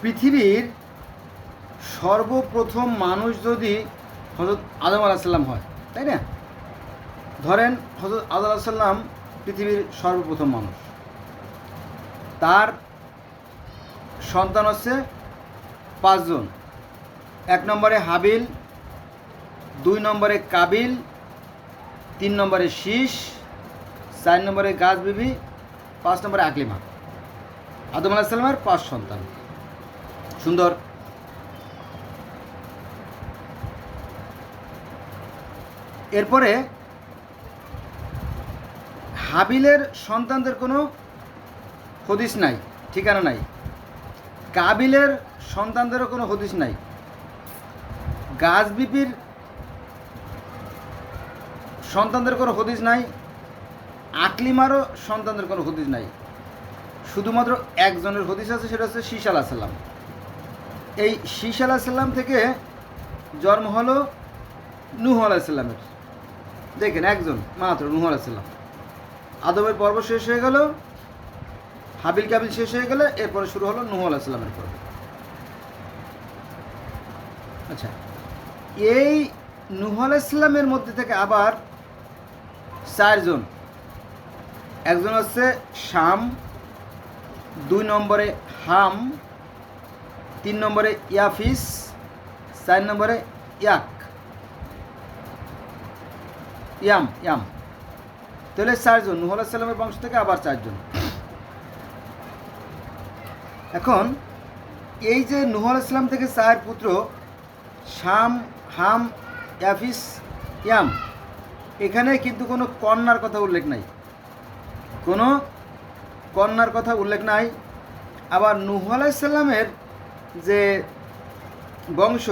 পৃথিবীর সর্বপ্রথম মানুষ যদি হজরত আদম আলাহিসাল্লাম হয়, তাই না? ধরেন হজরত আদম আলাহিসাল্লাম পৃথিবীর সর্বপ্রথম মানুষ। তার সন্তান হচ্ছে পাঁচজন। এক নম্বরে হাবিল, দুই নম্বরে কাবিল, তিন নম্বরে শীষ, চার নম্বরে গাছ বিবি পাঁচ নম্বরে আকলিমা। আদম আলাহিসাল্লামের পাঁচ সন্তান। সুন্দর। এরপরে হাবিলের সন্তানদের কোনো হদিস নাই, ঠিকানা নাই। কাবিলের সন্তানদেরও কোনো হদিস নাই। গাছবিপির সন্তানদের কোনো হদিস নাই। আকলিমারও সন্তানদের কোনো হদিস নাই। শুধুমাত্র একজনের হদিস আছে, সেটা হচ্ছে শীষ আলাহ সাল্লাম এই শীষ আলাহ সাল্লাম থেকে জন্ম হলো নুহ আলাহ সাল্লামের দেখেন একজন, মাত্র নুহ আলাহ সাল্লাম আদমের পর্ব শেষ হয়ে গেল, হাবিল কাবিল শেষ হয়ে গেলে এরপরে শুরু হলো নুহ আলাহ সাল্লামের পর্ব। আচ্ছা এই নুহ আলাহ ইসলামের মধ্যে থেকে আবার চারজন, একজন হচ্ছে শাম, দুই নম্বরে হাম তিন নম্বরে ইয়াফিস, চার নম্বরে ইয়াক। ইয়াম ইয়াম। তাহলে চারজন নুহ আলাহ সাল্লামের বংশ থেকে আবার চারজন। এখন, এই যে নুহ আলাহ থেকে চার পুত্র, শাম, হাম, ইয়াফিস, ইয়াম, এখানে কিন্তু কোনো কন্যার কথা উল্লেখ নাই। কোনো কন্যার কথা উল্লেখ নাই। আবার নুহ আলাইসাল্লামের যে বংশ,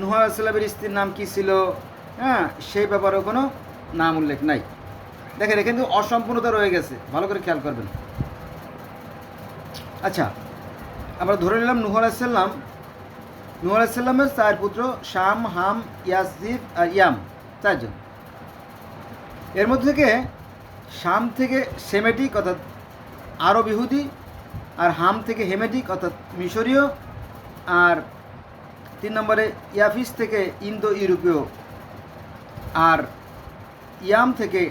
নুহ স্ত্রীর নাম কি ছিল? হ্যাঁ সেই ব্যাপারেও কোনো নাম উল্লেখ নাই। দেখেন, এখানে কিন্তু অসম্পূর্ণতা রয়ে গেছে। ভালো করে খেয়াল করবেন। আচ্ছা আমরা ধরে নিলাম নুহ আলাইসাল্লাম নুহ আলাইসাল্লামের চার পুত্র শাম, হাম ইয়াসিফ আর ইয়াম, চারজন। এর মধ্যে থেকে শাম থেকে সেমেটিক, অর্থাৎ আরব ইহুদি, আর হাম থেকে হেমেটিক, অর্থাৎ মিশরীয় আর তিন নম্বরে ইয়াফিস থেকে ইন্দো ইউরোপীয় আর ইয়াম থেকে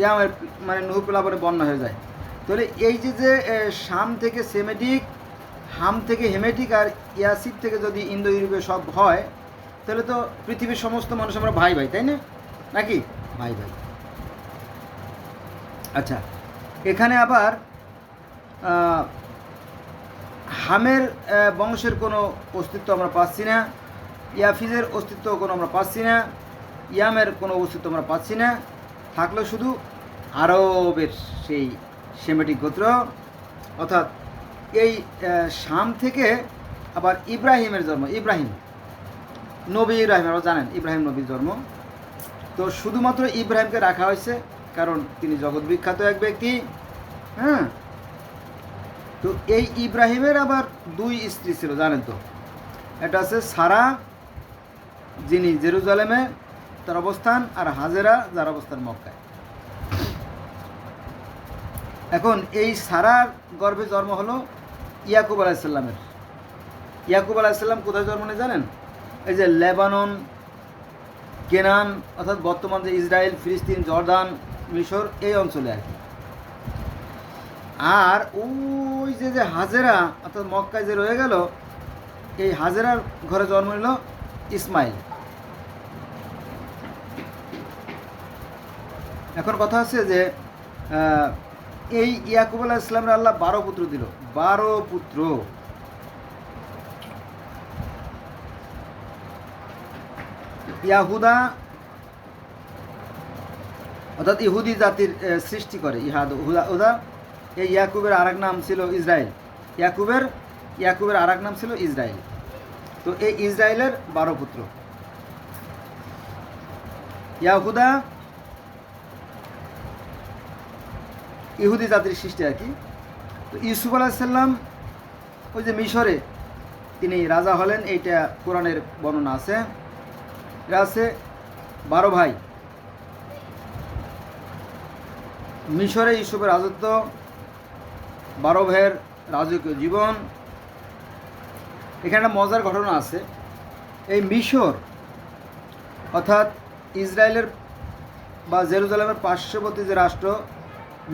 ইয়ামের মানে নুহুপ্লাবরে বন্যা হয়ে যায়। তাহলে এই যে যে শাম থেকে সেমেটিক, হাম থেকে হেমেটিক আর ইয়াসিদ থেকে যদি ইন্দো ইউরোপীয় সব হয়, তাহলে তো পৃথিবীর সমস্ত মানুষ আমরা ভাই ভাই, তাই না? নাকি? ভাই ভাই। আচ্ছা এখানে আবার হামের বংশের কোনো অস্তিত্ব আমরা পাচ্ছি না। ইয়াফিজের অস্তিত্ব কোনো আমরা পাচ্ছি না। ইয়ামের কোনো অস্তিত্ব আমরা পাচ্ছি না। থাকল শুধু আরবের সেই সেমেটিক গোত্র। অর্থাৎ এই শাম থেকে আবার ইব্রাহিমের জন্ম। ইব্রাহিম, নবী ইব্রাহিম, আপনারা জানেন ইব্রাহিম নবীর জন্ম। তো শুধুমাত্র ইব্রাহিমকে রাখা হয়েছে, কারণ তিনি জগৎ বিখ্যাত এক ব্যক্তি। হ্যাঁ? তো এই ইব্রাহিমের আবার দুই স্ত্রী ছিল, জানেন তো? এটা আছে সারা, যিনি জেরুজালেমে তার অবস্থান, আর হাজেরা যার অবস্থান মক্কায়। এখন এই সারার গর্ভে জন্ম হলো ইয়াকুব আলাইসাল্লামের ইয়াকুব আলাইসাল্লাম কোথায় জন্ম নেয় জানেন? এই যে লেবানন, কেনান, অর্থাৎ বর্তমান যে ইসরায়েল, ফিলিস্তিন, জর্দান, মিশর, এই অঞ্চলে আর কি। আর ওই যে যে হাজেরা, অর্থাৎ মক্কায় যে রয়ে গেল, এই হাজেরার ঘরে জন্ম নিল ইসমাইল। এখন কথা হচ্ছে যে এই ইয়াকুব আলাহ ইসলামের আল্লাহ বারো পুত্র দিল। বারো পুত্র। ইয়াহুদা, অর্থাৎ ইহুদি জাতির সৃষ্টি করে, ইহাদ, হুদা হুদা এই ইয়াকুবের আরেক নাম ছিল ইসরায়েল। ইয়াকুবের ইয়াকুবের আরেক নাম ছিল ইসরায়েল। তো এই ইসরায়েলের বারো পুত্র। ইয়াহুদা, ইহুদি জাতির সৃষ্টি আর কি। তো ইউসুফ আলাহিসাল্লাম ওই যে মিশরে তিনি রাজা হলেন, এইটা কোরআনের বর্ণনা আছে। এরা আছে বারো ভাই। মিশরে ইউসুফের রাজত্ব বারো ভাইয়ের রাজকীয় জীবন। এখানে একটা মজার ঘটনা আছে। এই মিশর, অর্থাৎ ইসরায়েলের বা জেরুজালেমের পার্শ্ববর্তী যে রাষ্ট্র,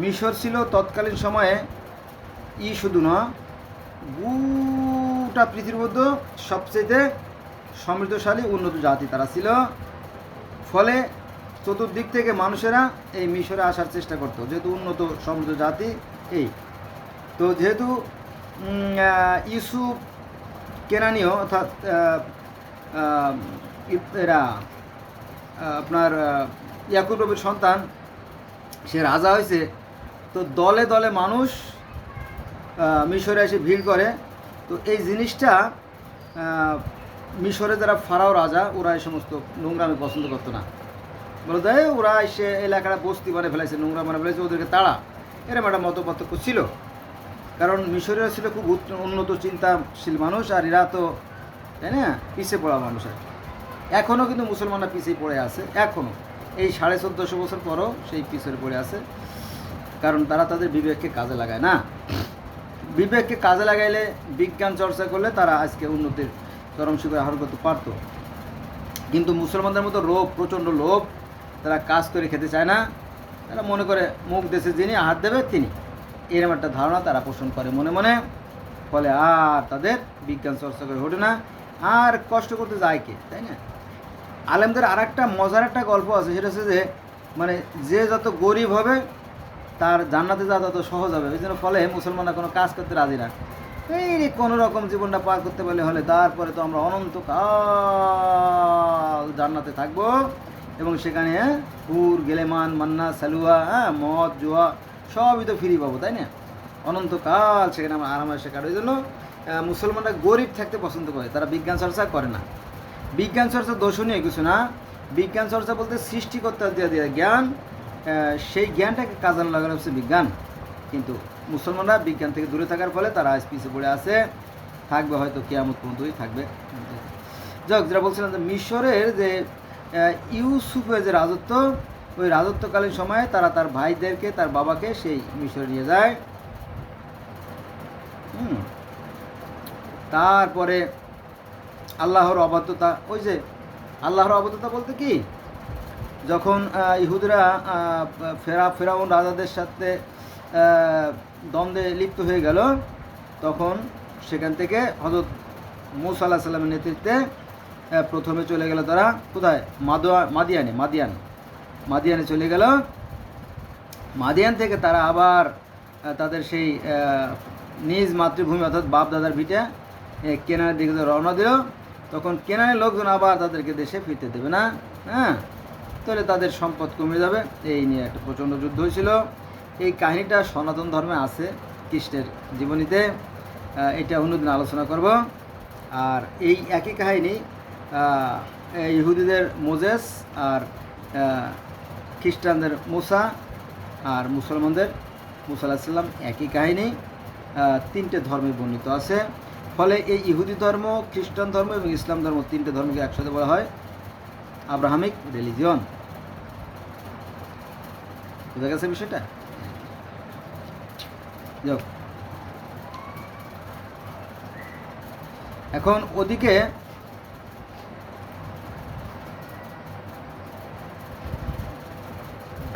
মিশর ছিল তৎকালীন সময়ে ই শুধু না, গোটা পৃথিবীর মধ্যে সবচেয়ে সমৃদ্ধশালী, উন্নত জাতি তারা ছিল। ফলে চতুর্দিক থেকে মানুষেরা এই মিশরে আসার চেষ্টা করতো। যেহেতু উন্নত, সমৃদ্ধ জাতি এই। তো যেহেতু ইউসুফ কেনানীয়, অর্থাৎ এরা আপনার ইয়াকুব সন্তান, সে রাজা হয়েছে, তো দলে দলে মানুষ মিশরে এসে ভিড় করে। তো এই জিনিসটা মিশরে যারা ফারাও রাজা, ওরা এই সমস্ত নোংরামি পছন্দ করতো না। বলে দেয় ওরা এসে এলাকাটা বস্তি মানে ফেলাইছে, নোংরা মানে ফেলেছে ওদেরকে তাড়া। এরকম একটা মত পার্থক্য ছিল। কারণ মিশরীয় ছিল খুব উন্নত চিন্তাশীল মানুষ আর এরা তো, তাই না? পিছিয়ে পড়া মানুষ আর এখনও কিন্তু মুসলমানরা পিছিয়ে পড়ে আছে এখনও এই সাড়ে চোদ্দোশো বছর পরও সেই পিছিয়ে পড়ে আছে, কারণ তারা তাদের বিবেককে কাজে লাগায় না। বিবেককে কাজে লাগাইলে বিজ্ঞান চর্চা করলে তারা আজকে উন্নতির চরম শিখরে আহরণ করতে পারতো। কিন্তু মুসলমানদের মতো লোভ প্রচণ্ড লোভ, তারা কাজ করে খেতে চায় না। তারা মনে করে, মুখ দেশে যিনি হাত দেবে, তিনি। এরকম একটা ধারণা তারা পোষণ করে মনে মনে। ফলে আর তাদের বিজ্ঞান চর্চা করে ওঠে না। আর কষ্ট করতে যায় কে, তাই না? আলেমদের আর একটা মজার একটা গল্প আছে, সেটা হচ্ছে যে মানে যে যত গরিব হবে, তার জান্নাতে যাওয়া তত সহজ হবে। ওই জন্য ফলে মুসলমানরা কোনো কাজ করতে রাজি না। এই কোনো রকম জীবনটা পার করতে পারলে হলে তারপরে তো আমরা অনন্তকাল জান্নাতে থাকব। এবং সেখানে হুর, গেলেমান, মান্না, সালুয়া হ্যাঁ মদ, জুয়া সবই তো ফ্রি পাবো, তাই না? অনন্তকাল সেখানে আমরা আরামে শেখার ওই জন্য মুসলমানরা গরিব থাকতে পছন্দ করে, তারা বিজ্ঞান চর্চা করে না। বিজ্ঞান চর্চা দর্শনীয় কিছু না। বিজ্ঞান চর্চা বলতে সৃষ্টিকর্তা দিয়ে দেওয়া জ্ঞান সেই জ্ঞানটাকে কাজে লাগানো হচ্ছে বিজ্ঞান। কিন্তু মুসলমানরা বিজ্ঞান থেকে দূরে থাকার ফলে তারা আজ পিছিয়ে পড়ে আছে। থাকবে হয়তো কেয়ামত পর্যন্তই থাকবে। যাক যেটা বলছিলাম যে মিশরের যে ইউসুফের যে রাজত্ব ওই রাজত্বকালীন সময়ে তারা তার ভাইদেরকে, তার বাবাকে সেই মিশরে নিয়ে যায়। তারপরে আল্লাহর অবাধ্যতা, ওই যে আল্লাহর অবাধ্যতা বলতে কি? যখন ইহুদরা ইহুদিরা ফেরা, ফেরাউন রাজাদের সাথে দ্বন্দ্বে লিপ্ত হয়ে গেল, তখন সেখান থেকে হজরত মুসা আল্লাহ সাল্লামের নেতৃত্বে প্রথমে চলে গেল তারা কোথায়? মাদোয়া, মাদিয়ানে, মাদিয়ান। মাদিয়ানে চলে গেল। মাদিয়ান থেকে তারা আবার তাদের সেই নিজ মাতৃভূমি অর্থাৎ বাপ দাদার ভিটে এ, কেনানের দিকে রওনা দিল। তখন কেনানের লোকজন আবার তাদেরকে দেশে ফিরতে দেবে না হ্যাঁ? তাহলে তাদের সম্পদ কমে যাবে। এই নিয়ে একটা প্রচণ্ড যুদ্ধ হয়েছিল। এই কাহিনীটা সনাতন ধর্মে আছে খ্রিস্টের জীবনীতে। এটা অন্যদিন আলোচনা করব। আর এই একই কাহিনী ইহুদিদের মোজেস আর খ্রিস্টানদের মুসা আর মুসলমানদের, মুসা আলাহিসাল্লাম একই কাহিনী তিনটে ধর্মে বর্ণিত আছে। ফলে এই ইহুদি ধর্ম, খ্রিস্টান ধর্ম এবং ইসলাম ধর্ম তিনটে ধর্মকে একসাথে বলা হয় আব্রাহামিক রিলিজিয়ন। বুঝা গেছে বিষয়টা। এখন ওদিকে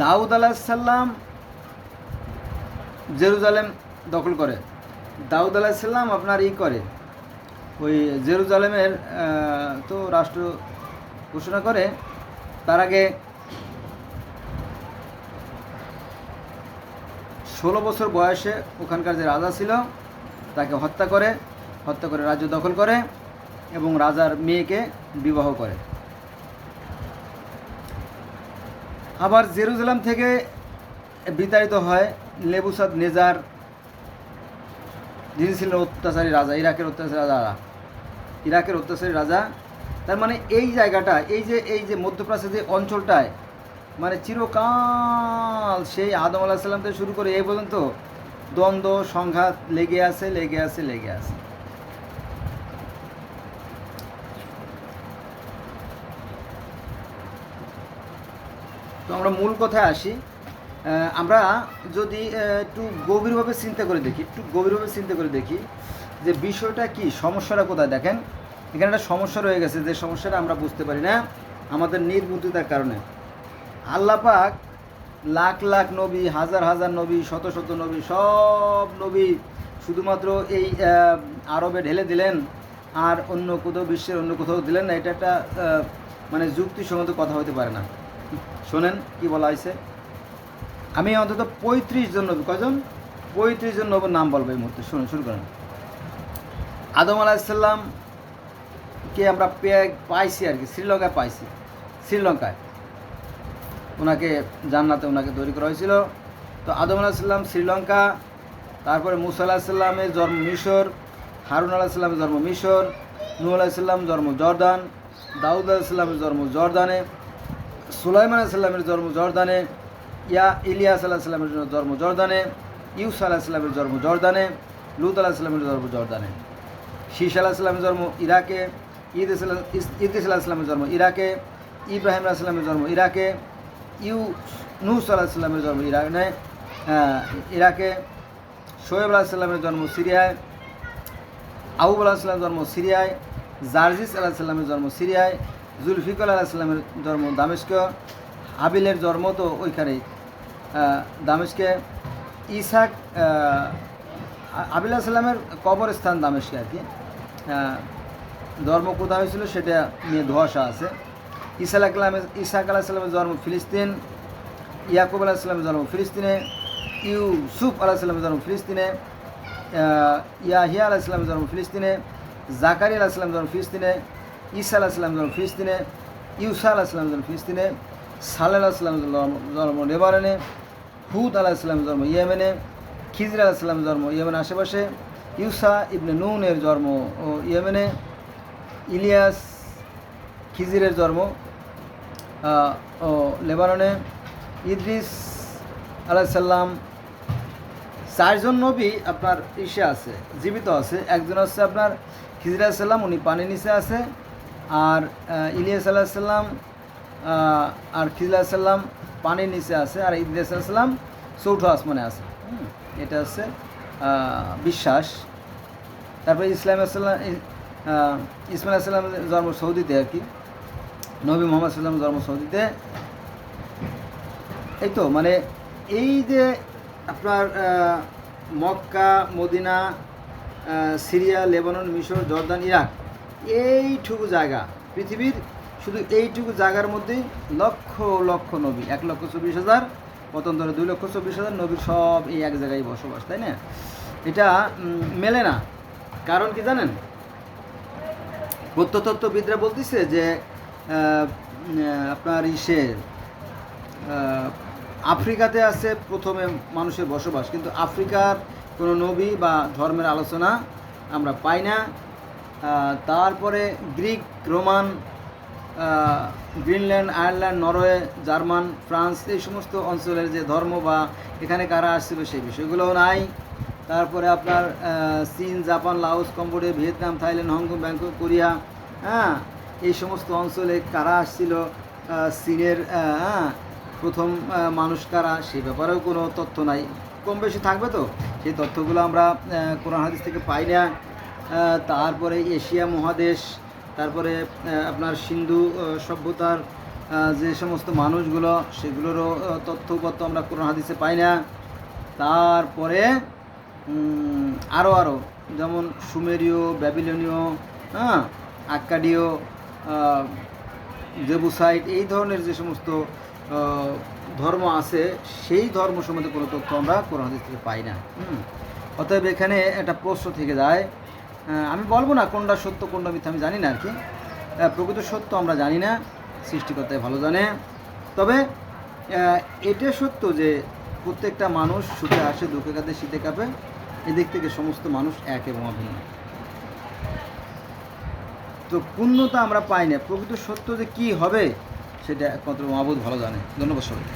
দাউদ আলাহিসাল্লাম জেরুজালেম দখল করে। দাউদ আলাহিসাল্লাম আপনার ই করে। ওই জেরুজালেমের তো রাষ্ট্র ঘোষণা করে। তার আগে ষোলো বছর বয়সে ওখানকার যে রাজা ছিল, তাকে হত্যা করে হত্যা করে রাজ্য দখল করে এবং রাজার মেয়েকে বিবাহ করে। আবার জেরুজালেম থেকে বিতাড়িত হয় লেবুসাদ নেজার, যিনি ছিলেন অত্যাচারী রাজা, ইরাকের অত্যাচারী রাজা ইরাকের অত্যাচারী রাজা। তার মানে এই জায়গাটা, এই যে এই যে মধ্যপ্রাচ্যের যে অঞ্চলটায় মানে চিরকাল সেই আদম আলাহ সাল্লাম থেকে শুরু করে এই পর্যন্ত দ্বন্দ্ব, সংঘাত লেগে আছে লেগে আছে লেগে আছে। তো আমরা মূল কথায় আসি। আমরা যদি একটু গভীরভাবে চিন্তা করে দেখি, একটু গভীরভাবে চিন্তা করে দেখি যে বিষয়টা কি, সমস্যাটা কোথায়? দেখেন, এখানে একটা সমস্যা রয়ে গেছে, যে সমস্যাটা আমরা বুঝতে পারি না আমাদের নির্বুদ্ধিতার কারণে। আল্লাহ পাক লাখ লাখ নবী, হাজার হাজার নবী, শত শত নবী, সব নবী শুধুমাত্র এই আরবে ঢেলে দিলেন আর অন্য কোথাও বিশ্বের অন্য কোথাও দিলেন না। এটা একটা মানে যুক্তিসঙ্গত কথা হতে পারে না। শোনেন কি বলা হয়েছে? আমি অন্তত পঁয়ত্রিশ জন নবী, কয়জন? পঁয়ত্রিশ জন নবীর নাম বলব এই মুহূর্তে, শুনুন, শুরু করেন। আদম আলাহিসাল্লাম কে আমরা পাইছি আর কি, শ্রীলঙ্কায় পাইছি। শ্রীলঙ্কায়। ওনাকে জান্নাতে ওনাকে তৈরি করা হয়েছিল। তো আদম আলাহিসাল্লাম শ্রীলঙ্কা, তারপরে মুসা আলাহিসাল্লামের জন্ম মিশর, হারুন আলাহিসাল্লামের জন্ম মিশর, নূহ আলাহিসাল্লাম জন্ম জর্দান, দাউদ আলাহিসাল্লামের জন্ম জর্দানে। সুলাইমান আলাহিসাল্লামের জন্ম জর্দানে ইয়া ইলিয়াস আলাহিসাল্লামের জন্ম জর্দানে ইউস আলাহিসাল্লামের জন্ম জর্দানে লুত আলাহিসাল্লামের জন্ম জর্দানে শীষ আলাহিসাল্লামের জন্ম ইরাকে ঈদ ইদিস আলাহিসাল্লামের জন্ম ইরাকে ইব্রাহিম আলাহিসাল্লামের জন্ম ইরাকে ইউ নুস আলাহিসাল্লামের জন্ম আহ, ইরাকে শোয়েব আলাহিসাল্লামের জন্ম সিরিয়ায় আবুব আলাহিসাল্লামের জন্ম সিরিয়ায় জার্জিস আলাহিসাল্লামের জন্ম সিরিয়ায় জুলফিকর আলাহিসাল্লামের জন্ম দামেস্ক হাবিলের জন্ম তো ওইখানেই। দামেস্কে ইসাক আহ, আবিল আলাহিসাল্লামের কবরস্থান দামেস্কে আর কি। ধর্ম কোথায় হয়েছিল সেটা নিয়ে ধোয়াশা আছে। ইসা আলাহিসাল্লামের ইসাক আলাহিসাল্লামের জন্ম ফিলিস্তিন ইয়াকুব আলাহিসাল্লামের জন্ম ফিলিস্তিনে ইউসুফ আলাহিসাল্লামের জন্ম ফিলিস্তিনে ইয়াহিয়া আলাহিসাল্লামের জন্ম ফিলিস্তিনে জাকারি আলাহিসাল্লামের জন্ম ফিলিস্তিনে ঈসা আলাহিসাল্লামের জন্ম ফিলিস্তিনে, ইউসা আলাহিসাল্লামের জন্ম ফিলিস্তিনে সালে আলাহিসাল্লামের জন্ম- জন্ম লেবাননে হুদ আলাহিসাল্লামের জন্ম ইয়েমেনে, খিজর আলাহিসাল্লামের জন্ম ইয়েমেনের আশেপাশে, ইউসা ইবনে নুনের জন্ম ও ইয়েমেনে, ইলিয়াস খিজিরের জন্ম ও লেবাননে ইদ্রিস আলাইসাল্লাম চারজন নবী আপনার ইসে আছে, জীবিত আছে, একজন হচ্ছে আপনার খিজির আলাইসাল্লাম উনি পানির নিচে আছে আর ইলিয়াস আলাহিসাল্লাম আর খিজির সাল্লাম পানির নিচে আছে আর ইদ্রিস আলাইসাল্লাম চৌঠো আসমানে আছে। এটা হচ্ছে বিশ্বাস। তারপরে ইসলাম আসসালাম ইসমাইল আসসালাম জন্ম সৌদিতে আর কি। নবী মোহাম্মদ সাল্লাম জন্ম সৌদিতে। এই তো মানে এই যে আপনার মক্কা, মদিনা সিরিয়া, লেবানন, মিশর, জর্দান, ইরাক এইটুকু জায়গা। পৃথিবীর শুধু এইটুকু জায়গার মধ্যেই লক্ষ লক্ষ নবী, এক লক্ষ চব্বিশ হাজার পতন্তরে দুই লক্ষ চব্বিশ হাজার নবীর সব এই এক জায়গায় বসবাস, তাই না? এটা মেলে না। কারণ কি জানেন? প্রত্যতত্ত্ববিদরা বলতেছে যে আপনার ইসে আফ্রিকাতে আছে প্রথমে মানুষের বসবাস, কিন্তু আফ্রিকার কোনো নবী বা ধর্মের আলোচনা আমরা পাই না। তারপরে Greek, Roman Greenland, Ireland, Norway, German, France, এই সমস্ত অঞ্চলের যে ধর্ম বা এখানে কারা আসছিল সেই বিষয়গুলোও নাই। তারপরে আপনার চীন, Japan Laos Cambodia, Vietnam, Thailand, Hong Kong, Bangkok, Korea হ্যাঁ এই সমস্ত অঞ্চলে কারা আসছিল চীনের হ্যাঁ প্রথম মানুষ কারা, সে ব্যাপারেও কোনো তথ্য নাই। কম বেশি থাকবে তো? সেই তথ্যগুলো আমরা কোরআন হাদিস থেকে পাই না। তারপরে এশিয়া মহাদেশ, তারপরে আপনার সিন্ধু সভ্যতার যে সমস্ত মানুষগুলো, সেগুলোরও তথ্যপত্র আমরা কোরআন হাদিসে পাই না তারপরে আরও আরও যেমন সুমেরীয়, ব্যাবিলনীয় হ্যাঁ আক্কাডীয় জেবুসাইট, এই ধরনের যে সমস্ত ধর্ম আছে, সেই ধর্ম সম্বন্ধে কোনো তথ্য আমরা কোরআন হাদিস থেকে পাই না। অতএব এখানে একটা প্রশ্ন থেকে যায় আমি বলব না কোনটা সত্য, কোনটা মিথ্যা, আমি জানি না আর কি। প্রকৃত সত্য আমরা জানি না সৃষ্টিকর্তায় ভালো জানে। তবে এটা সত্য যে প্রত্যেকটা মানুষ সুখে আসে, দুঃখে কাঁদে, শীতে কাঁপে, এদিক থেকে সমস্ত মানুষ এক এবং অভিন্ন। তো পূর্ণতা আমরা পাই না। প্রকৃত সত্য যে কী হবে, সেটা একমাত্র মহাবুদ ভালো জানে। ধন্যবাদ সবাই